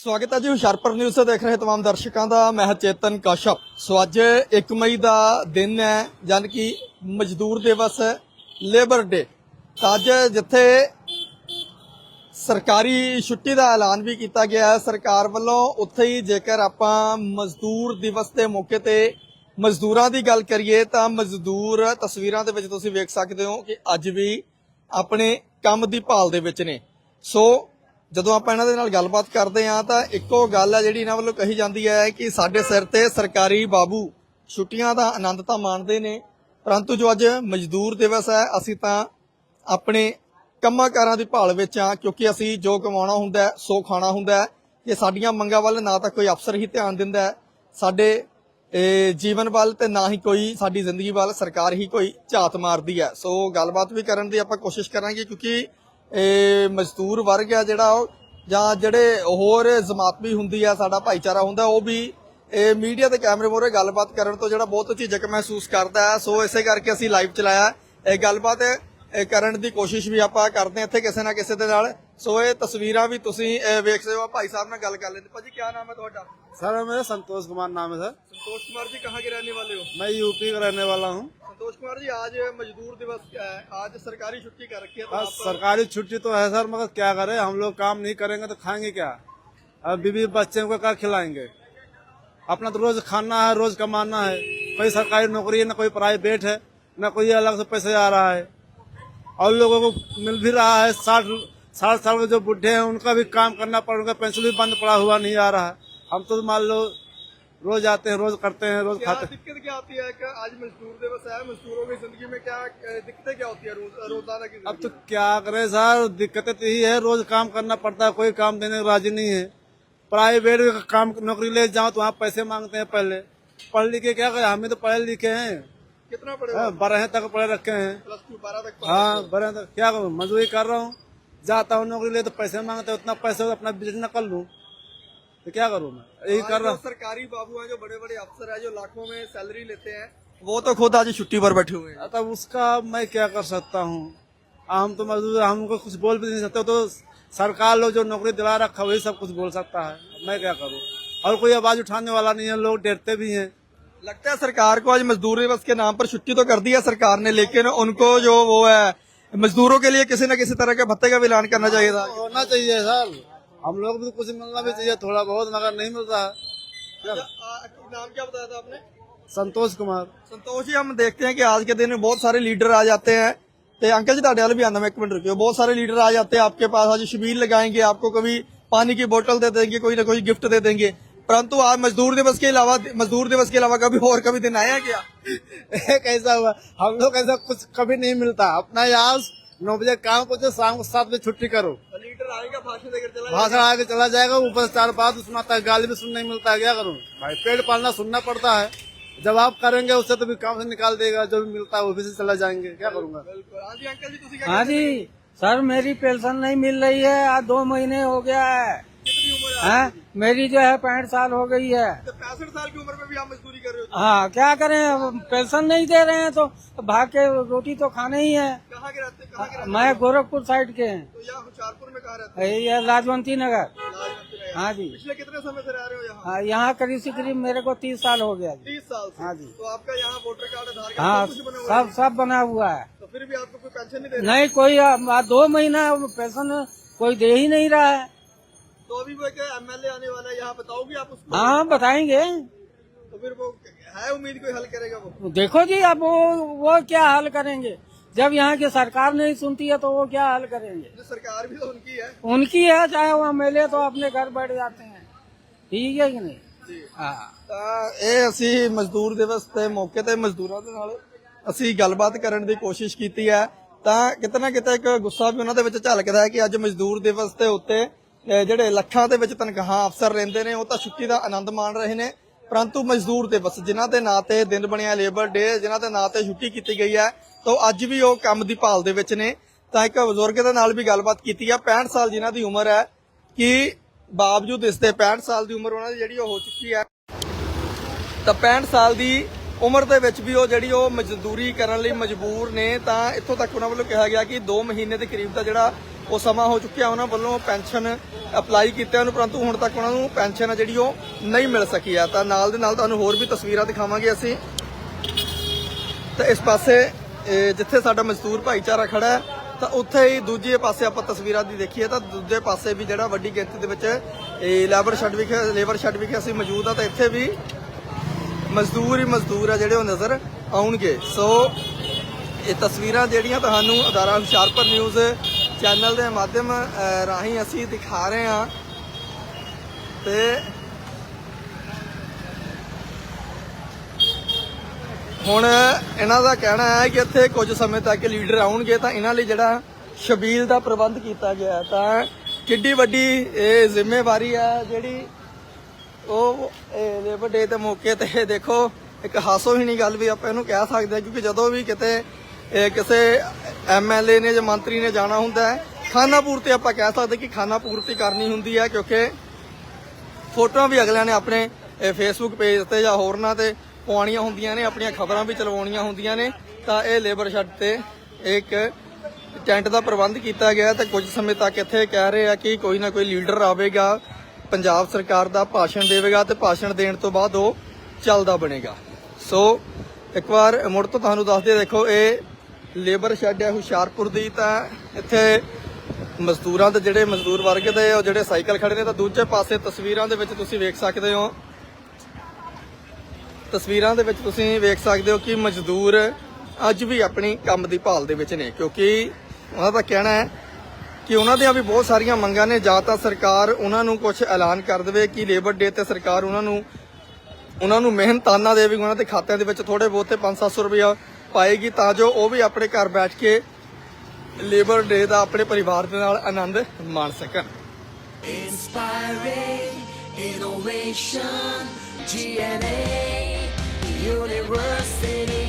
ਸਵਾਗਤ ਹੈ ਜੀ ਹੁਸ਼ਿਆਰਪੁਰ ਨਿਊਜ਼ ਤੇ ਦੇਖ ਰਹੇ ਤਮਾਮ ਦਰਸ਼ਕਾਂ ਦਾ, ਮੈਂ ਚੇਤਨ ਕਸ਼ਪ ਸੋ ਅੱਜ 1 ਮਈ ਦਾ ਦਿਨ ਹੈ ਜਨ ਕਿ ਮਜ਼ਦੂਰ ਦਿਵਸ ਹੈ ਲੇਬਰ ਡੇ। ਅੱਜ ਜਿੱਥੇ ਸਰਕਾਰੀ ਛੁੱਟੀ ਦਾ ਐਲਾਨ ਵੀ ਕੀਤਾ ਗਿਆ ਹੈ, ਸਰਕਾਰ ਵੱਲੋਂ ਉੱਥੇ ਹੀ ਜੇਕਰ ਆਪਾਂ ਮਜ਼ਦੂਰ ਦਿਵਸ ਦੇ ਮੌਕੇ ਤੇ ਮਜ਼ਦੂਰਾਂ ਦੀ ਗੱਲ ਕਰੀਏ, ਤਾਂ ਮਜ਼ਦੂਰ ਤਸਵੀਰਾਂ ਦੇ ਵਿੱਚ ਤੁਸੀਂ ਵੇਖ ਸਕਦੇ ਹੋ ਕਿ ਅੱਜ ਵੀ ਆਪਣੇ ਕੰਮ ਦੀ ਭਾਲ ਦੇ ਵਿੱਚ ਨੇ। ਸੋ ਜਦੋਂ ਆਪਾਂ ਇਹਨਾਂ ਦੇ ਨਾਲ ਗੱਲਬਾਤ ਕਰਦੇ ਹਾਂ ਤਾਂ ਇੱਕੋ ਗੱਲ ਹੈ ਜਿਹੜੀ ਇਹਨਾਂ ਵੱਲੋਂ ਕਹੀ ਜਾਂਦੀ ਹੈ ਕਿ ਸਾਡੇ ਸਿਰ ਤੇ ਸਰਕਾਰੀ ਬਾਬੂ ਛੁੱਟੀਆਂ ਦਾ ਆਨੰਦ ਤਾਂ ਮਾਣਦੇ ਨੇ, ਪਰੰਤੂ ਜੋ ਅੱਜ ਮਜ਼ਦੂਰ ਦਿਵਸ ਹੈ, ਅਸੀਂ ਤਾਂ ਆਪਣੇ ਕੰਮਾਂ ਕਾਰਾਂ ਦੀ ਭਾਲ ਵਿੱਚ ਆ ਕਿਉਂਕਿ ਅਸੀਂ ਜੋ ਕਮਾਉਣਾ ਹੁੰਦਾ ਸੋ ਖਾਣਾ ਹੁੰਦਾ ਹੈ। ਸਾਡੀਆਂ ਮੰਗਾਂ ਵੱਲ ਨਾ ਤਾਂ ਕੋਈ ਅਫਸਰ ਹੀ ਧਿਆਨ ਦਿੰਦਾ ਹੈ। ਸਾਡੇ ਜੀਵਨ ਵੱਲ ਤੇ ਨਾ ਹੀ ਕੋਈ, ਸਾਡੀ ਜ਼ਿੰਦਗੀ ਵੱਲ ਸਰਕਾਰ ਹੀ ਕੋਈ ਝਾਤ ਮਾਰਦੀ ਹੈ। ਸੋ ਗੱਲਬਾਤ ਵੀ ਕਰਨ ਦੀ ਆਪਾਂ ਕੋਸ਼ਿਸ਼ ਕਰਾਂਗੇ, ਕਿਉਂਕਿ ਇਹ ਮਜ਼ਦੂਰ ਵਰਗ ਹੈ ਜਿਹੜਾ ਉਹ ਜਾਂ ਜਿਹੜੇ ਹੋਰ ਜਮਾਤ ਵੀ ਹੁੰਦੀ ਆ ਸਾਡਾ ਭਾਈਚਾਰਾ ਹੁੰਦਾ ਉਹ ਵੀ ਇਹ ਮੀਡੀਆ ਤੇ ਕੈਮਰੇ ਮੋਰੇ ਗੱਲਬਾਤ ਕਰਨ ਤੋਂ ਜਿਹੜਾ ਬਹੁਤ ਝਿਜਕ ਮਹਿਸੂਸ ਕਰਦਾ ਹੈ ਸੋ ਇਸੇ ਕਰਕੇ ਅਸੀਂ ਲਾਈਵ ਚਲਾਇਆ ਇਹ ਗੱਲਬਾਤ ਇਹ ਕਰਨ ਦੀ ਕੋਸ਼ਿਸ਼ ਵੀ ਆਪਾਂ ਕਰਦੇ ਹਾਂ ਇੱਥੇ ਕਿਸੇ ਨਾ ਕਿਸੇ ਦੇ ਨਾਲ ਸੋ ਇਹ ਤਸਵੀਰਾਂ ਵੀ ਤੁਸੀਂ ਇਹ ਵੇਖ ਸਕਦੇ ਹੋ ਭਾਈ ਸਾਹਿਬ ਨਾਲ ਗੱਲ ਕਰ ਲੈਂਦੇ ਭਾਜੀ ਕੀ ਨਾਮ ਹੈ ਤੁਹਾਡਾ सर मेरा संतोष कुमार नाम है सर संतोष कुमार जी कहाँ के रहने वाले हो मैं यूपी का रहने वाला हूँ संतोष कुमार जी आज मजदूर दिवस क्या है आज सरकारी छुट्टी कर रखी है तो आप सरकारी छुट्टी तो है सर मगर क्या करें हम लोग काम नहीं करेंगे तो खाएँगे क्या? अब बीवी बच्चे को क्या खिलाएँगे? अपना तो रोज खाना है रोज कमाना है कोई सरकारी नौकरी है ना कोई प्राइवेट है ना कोई अलग से पैसे आ रहा है। और लोगों को मिल भी रहा है साठ साठ साल के जो बुढ़े हैं उनका भी काम करना पड़ उनका पेंशन भी बंद पड़ा हुआ नहीं आ रहा है। हम तो मान लो रोज आते हैं रोज करते हैं रोज क्या खाते दिक्कत क्या आती है कि आज मजदूर दिवस है मजदूरों की ज़िंदगी में क्या दिक्कतें क्या होती है रोज रोज़ाना की अब तो क्या करें सर दिक्कतें तो यही है रोज काम करना पड़ता है कोई काम देने को राज़ी नहीं है। प्राइवेट काम नौकरी ले जाओ तो वहाँ पैसे मांगते हैं पहले। पढ़ लिखे क्या करें हमें तो पढ़े लिखे हैं? कितना पड़े हाँ, बारह तक पढ़े रखे हैं। हाँ बारह तक क्या करूँ मजदूरी कर रहा हूँ। जाता हूँ नौकरी ले तो पैसे मांगते हैं उतना पैसे अपना बिज़नेस कर लूँ। तो क्या करूँ मैं? यही कर रहा हूँ। सरकारी बाबू है जो बड़े बड़े अफसर है जो लाखों में सैलरी लेते हैं वो तो खुद आज छुट्टी पर बैठे हुए हैं। तब उसका मैं क्या कर सकता हूँ? हम तो मजदूर हमको कुछ बोल भी नहीं सकते तो सरकार लोग जो नौकरी दिला रखा वही सब कुछ बोल सकता है। मैं क्या करूँ? और कोई आवाज़ उठाने वाला नहीं है लोग डरते भी हैं। लगता है सरकार को आज मजदूर दिवस के नाम पर छुट्टी तो कर दी है सरकार ने लेकिन उनको जो वो है मजदूरों के लिए किसी न किसी तरह के भत्ते का भी ऐलान करना चाहिए था। होना चाहिए सर। हम लोग भी तो कुछ मिलना भी चाहिए थोड़ा बहुत मगर नहीं मिलता है क्या नाम क्या बताया था आपने संतोष कुमार संतोष जी हम देखते हैं कि आज के दिन में बहुत सारे लीडर आ जाते हैं तो अंकल जी ਤੁਹਾਡੇ ਵਾਲ भी आना मैं एक मिनट रुकियो बहुत सारे लीडर आ जाते हैं आपके पास आज शिविर लगाएंगे आपको कभी पानी की बोतल दे देंगे कोई ना कोई गिफ्ट दे देंगे परंतु आज मजदूर दिवस के अलावा मजदूर दिवस के अलावा कभी और कभी दिन आया क्या एक ऐसा हुआ हम लोग ऐसा कुछ कभी नहीं मिलता अपना यहाँ नौ बजे काम पहुंचे शाम को सात बजे छुट्टी करो लीडर आएगा भाषण आगे चला जाएगा। ऊपर से चार बात सुनाता है गाली भी सुनने नहीं मिलता है क्या करूँ? भाई पेड़ पालना सुनना पड़ता है। जब आप करेंगे उससे तो भी काम से निकाल देगा जो भी मिलता है वो भी से चला जाएँगे क्या करूँगा हाँ जी हाँ जी सर मेरी पेंशन नहीं मिल रही है आज दो महीने हो गया है। कितनी उम्र है हैं? मेरी जो है पैंठ साल हो गई है। तो पैंसठ साल की उम्र में भी आप मजदूरी कर रहे हो? हाँ क्या करें पेंशन नहीं दे रहे हैं तो भाग के रोटी तो खाना ही है। कहाँ के रहते कहाँ के रहते मैं गोरखपुर साइड के हैं। तो यहाँ होशियारपुर में कहाँ रहते ये राजवंती नगर। हाँ जी। पिछले कितने समय से रह रहे हो यहाँ? हाँ, यहाँ करीब से करीब मेरे को तीस साल हो गया तीस साल से? हाँ जी। तो आपका यहाँ वोटर कार्ड आधार कार्ड हाँ सब कुछ बना हुआ है? सब सब बना हुआ है। तो फिर भी आपको कोई पेंशन नहीं दे नहीं कोई दो महीना पेंशन कोई दे ही नहीं रहा है। तो अभी वो एमएलए आने वाला है यहाँ बताओगे आप उसको? हाँ बताएँगे। तो फिर वो है उम्मीद कोई हल करेगा वो? देखो जी अब वो वो क्या हल करेंगे? जब यहाँ की सरकार नहीं सुनती है तो वो क्या हल करेंगे जो सरकार भी तो उनकी है उनकी है चाहे वो एमएलए तो अपने घर बैठ जाते हैं ठीक है कि नहीं हाँ ਤਾਂ ਇਹ ਅਸੀਂ ਮਜ਼ਦੂਰ ਦਿਵਸ ਤੇ ਮੌਕੇ ਤੇ ਮਜ਼ਦੂਰਾਂ ਦੇ ਨਾਲ ਅਸੀਂ ਗੱਲਬਾਤ ਕਰਨ ਦੀ ਕੋਸ਼ਿਸ਼ ਕੀਤੀ ਹੈ ਤਾਂ ਕਿਤੇ ਨਾ ਕਿਤੇ ਇੱਕ ਗੁੱਸਾ ਵੀ ਉਹਨਾਂ ਦੇ ਵਿੱਚ ਝਲਕਦਾ ਹੈ ਕਿ ਅੱਜ ਮਜ਼ਦੂਰ ਦਿਵਸ ਦੇ ਉੱਤੇ ਅਹ ਜਿਹੜੇ ਲੱਖਾਂ ਦੇ ਵਿੱਚ ਤਨਖਾਹਾਂ ਅਫਸਰ ਰਹਿੰਦੇ ਨੇ ਉਹ ਤਾਂ ਛੁੱਟੀ ਦਾ ਆਨੰਦ ਮਾਣ ਰਹੇ ਨੇ ਪਰੰਤੂ ਮਜ਼ਦੂਰ ਦਿਵਸ ਜਿਨ੍ਹਾਂ ਦੇ ਨਾਂ ਤੇ ਦਿਨ ਬਣਿਆ ਲੇਬਰ ਡੇ ਜਿਨ੍ਹਾਂ ਦੇ ਨਾਂ ਤੇ ਛੁੱਟੀ ਕੀਤੀ ਗਈ ਹੈ ਤਾਂ ਅੱਜ ਵੀ ਉਹ ਕੰਮ ਦੀ ਭਾਲ ਦੇ ਵਿੱਚ ਨੇ। ਤਾਂ ਇੱਕ ਬਜ਼ੁਰਗ ਦੇ ਨਾਲ ਵੀ ਗੱਲਬਾਤ ਕੀਤੀ ਆ। 65 ਸਾਲ ਜਿਨ੍ਹਾਂ ਦੀ ਉਮਰ ਹੈ ਕਿ ਬਾਵਜੂਦ ਇਸ ਦੇ 65 ਸਾਲ ਦੀ ਉਮਰ ਉਹਨਾਂ ਦੀ ਜਿਹੜੀ ਉਹ ਹੋ ਚੁੱਕੀ ਹੈ, ਤਾਂ 65 ਸਾਲ ਦੀ ਉਮਰ ਦੇ ਵਿੱਚ ਵੀ ਉਹ ਜਿਹੜੀ ਉਹ ਮਜ਼ਦੂਰੀ ਕਰਨ ਲਈ ਮਜਬੂਰ ਨੇ। ਤਾਂ ਇੱਥੋਂ ਤੱਕ ਉਹਨਾਂ ਵੱਲੋਂ ਕਿਹਾ ਗਿਆ ਕਿ 2 ਮਹੀਨੇ ਦੇ ਕਰੀਬ ਦਾ ਜਿਹੜਾ ਉਹ ਸਮਾਂ ਹੋ ਚੁੱਕਿਆ, ਉਹਨਾਂ ਵੱਲੋਂ ਪੈਨਸ਼ਨ ਅਪਲਾਈ ਕੀਤਾ ਨੂੰ ਪਰੰਤੂ ਹੁਣ ਤੱਕ ਉਹਨਾਂ ਨੂੰ ਪੈਨਸ਼ਨ ਆ ਜਿਹੜੀ ਉਹ ਨਹੀਂ ਮਿਲ ਸਕੀ ਆ। ਤਾਂ ਨਾਲ ਦੇ ਨਾਲ ਤੁਹਾਨੂੰ ਹੋਰ ਵੀ ਤਸਵੀਰਾਂ ਦਿਖਾਵਾਂਗੇ ਅਸੀਂ। ਤੇ ਇਸ ਪਾਸੇ ਜਿੱਥੇ ਸਾਡਾ ਮਜ਼ਦੂਰ ਭਾਈਚਾਰਾ ਖੜਾ ਹੈ, ਤਾਂ ਉੱਥੇ ਹੀ ਦੂਜੇ ਪਾਸੇ ਆਪਾਂ ਤਸਵੀਰਾਂ ਦੀ ਦੇਖੀਏ ਤਾਂ ਦੂਜੇ ਪਾਸੇ ਵੀ ਜਿਹੜਾ ਵੱਡੀ ਗਿਣਤੀ ਦੇ ਵਿੱਚ ਇਹ ਲੇਬਰ ਸ਼ੈਡ ਵਿਖੇ ਲੇਬਰ ਸ਼ੈੱਡ ਵਿਖੇ ਅਸੀਂ ਮੌਜੂਦ ਆ ਤਾਂ ਇੱਥੇ ਵੀ ਮਜ਼ਦੂਰ ਹੀ ਮਜ਼ਦੂਰ ਆ ਜਿਹੜੇ ਉਹ ਨਜ਼ਰ ਆਉਣਗੇ। ਸੋ ਇਹ ਤਸਵੀਰਾਂ ਜਿਹੜੀਆਂ ਤੁਹਾਨੂੰ ਅਦਾਰਾ ਹੁਸ਼ਿਆਰਪੁਰ ਨਿਊਜ਼ ਚੈਨਲ ਦੇ ਮਾਧਿਅਮ ਰਾਹੀਂ ਅਸੀਂ ਦਿਖਾ ਰਹੇ ਹਾਂ। ਤੇ ਹੁਣ ਇਹਨਾਂ ਦਾ ਕਹਿਣਾ ਹੈ ਕਿ ਇੱਥੇ ਕੁਝ ਸਮੇਂ ਤੱਕ ਲੀਡਰ ਆਉਣਗੇ ਤਾਂ ਇਹਨਾਂ ਲਈ ਜਿਹੜਾ ਸ਼ਬੀਲ ਦਾ ਪ੍ਰਬੰਧ ਕੀਤਾ ਗਿਆ ਤਾਂ ਕਿੱਡੀ ਵੱਡੀ ਇਹ ਜ਼ਿੰਮੇਵਾਰੀ ਹੈ ਜਿਹੜੀ ਉਹ ਲੇਬਰ ਡੇ ਦੇ ਮੌਕੇ ਤੇ ਦੇਖੋ, ਇੱਕ ਹਾਸੋ ਹੀ ਨਹੀਂ ਗੱਲ ਵੀ ਆਪਾਂ ਇਹਨੂੰ ਕਹਿ ਸਕਦੇ ਹਾਂ, ਕਿਉਂਕਿ ਜਦੋਂ ਵੀ ਕਿਤੇ, ਇਹ ਕਿਸੇ ਐਮਐਲਏ ਨੇ ਜਾਂ ਮੰਤਰੀ ਨੇ ਜਾਣਾ ਹੁੰਦਾ ਹੈ, ਖਾਨਾ ਪੂਰਤੀ ਆਪਾਂ ਕਹਿ ਸਕਦੇ ਕਿ ਖਾਨਾ ਪੂਰਤੀ ਕਰਨੀ ਹੁੰਦੀ ਹੈ, ਕਿਉਂਕਿ ਫੋਟੋਆਂ ਵੀ ਅਗਲਿਆਂ ਨੇ ਆਪਣੇ ਫੇਸਬੁੱਕ ਪੇਜ ਤੇ ਜਾਂ ਹੋਰਨਾਂ ਤੇ ਪਵਾਉਣੀਆਂ ਹੁੰਦੀਆਂ ਨੇ, ਆਪਣੀਆਂ ਖਬਰਾਂ ਵੀ ਚਲਵਾਉਣੀਆਂ ਹੁੰਦੀਆਂ ਨੇ, ਤਾਂ ਇਹ ਲੇਬਰ ਸ਼ੈਡ ਤੇ ਇੱਕ ਟੈਂਟ ਦਾ ਪ੍ਰਬੰਧ ਕੀਤਾ ਗਿਆ ਤੇ ਕੁਝ ਸਮੇਂ ਤੱਕ ਇੱਥੇ ਕਹਿ ਰਹੇ ਆ ਕਿ ਕੋਈ ਨਾ ਕੋਈ ਲੀਡਰ ਆਵੇਗਾ, ਪੰਜਾਬ ਸਰਕਾਰ ਦਾ ਭਾਸ਼ਣ ਦੇਵੇਗਾ ਤੇ ਭਾਸ਼ਣ ਦੇਣ ਤੋਂ ਬਾਅਦ ਉਹ ਚੱਲਦਾ ਬਣੇਗਾ। ਸੋ, ਇੱਕ ਵਾਰ ਮੁੜ ਤੋਂ ਤੁਹਾਨੂੰ ਦੱਸਦੇ ਦੇਖੋ, ਇਹ ਲੇਬਰ ਸ਼ੈੱਡ ਹੈ ਹੁਸ਼ਿਆਰਪੁਰ ਦੀ, ਤਾਂ ਇੱਥੇ ਮਜ਼ਦੂਰਾਂ ਦੇ ਜਿਹੜੇ ਮਜ਼ਦੂਰ ਵਰਗ ਦੇ ਉਹ ਜਿਹੜੇ ਸਾਈਕਲ ਖੜੇ ਨੇ, ਤਾਂ ਦੂਜੇ ਪਾਸੇ ਤਸਵੀਰਾਂ ਦੇ ਵਿੱਚ ਤੁਸੀਂ ਵੇਖ ਸਕਦੇ ਹੋ ਤਸਵੀਰਾਂ ਦੇ ਵਿੱਚ ਤੁਸੀਂ ਵੇਖ ਸਕਦੇ ਹੋ ਕਿ ਮਜ਼ਦੂਰ ਅੱਜ ਵੀ ਆਪਣੀ ਕੰਮ ਦੀ ਭਾਲ ਦੇ ਵਿੱਚ ਨੇ ਕਿਉਂਕਿ ਉਹਨਾਂ ਦਾ ਕਹਿਣਾ ਹੈ ਕਿ ਉਹਨਾਂ ਦੀਆਂ ਵੀ ਬਹੁਤ ਸਾਰੀਆਂ ਮੰਗਾਂ ਨੇ ਜਾਂ ਤਾਂ ਸਰਕਾਰ ਉਹਨਾਂ ਨੂੰ ਕੁਝ ਐਲਾਨ ਕਰ ਦੇਵੇ ਕਿ ਲੇਬਰ ਡੇ ਤੇ ਸਰਕਾਰ ਉਹਨਾਂ ਨੂੰ ਉਹਨਾਂ ਨੂੰ ਮਿਹਨਤਾਨਾ ਦੇਵੇਗੀ ਉਹਨਾਂ ਦੇ ਖਾਤਿਆਂ ਦੇ ਵਿੱਚ ਥੋੜੇ ਬਹੁਤੇ 5-700 ਰੁਪਇਆ ਪਾਏਗੀ ਤਾਂ ਜੋ ਉਹ ਵੀ ਆਪਣੇ ਘਰ ਬੈਠ ਕੇ ਲੇਬਰ ਡੇ ਦਾ ਆਪਣੇ ਪਰਿਵਾਰ ਦੇ ਨਾਲ ਆਨੰਦ ਮਾਣ ਸਕਣ। Inspiring innovation, GNA, university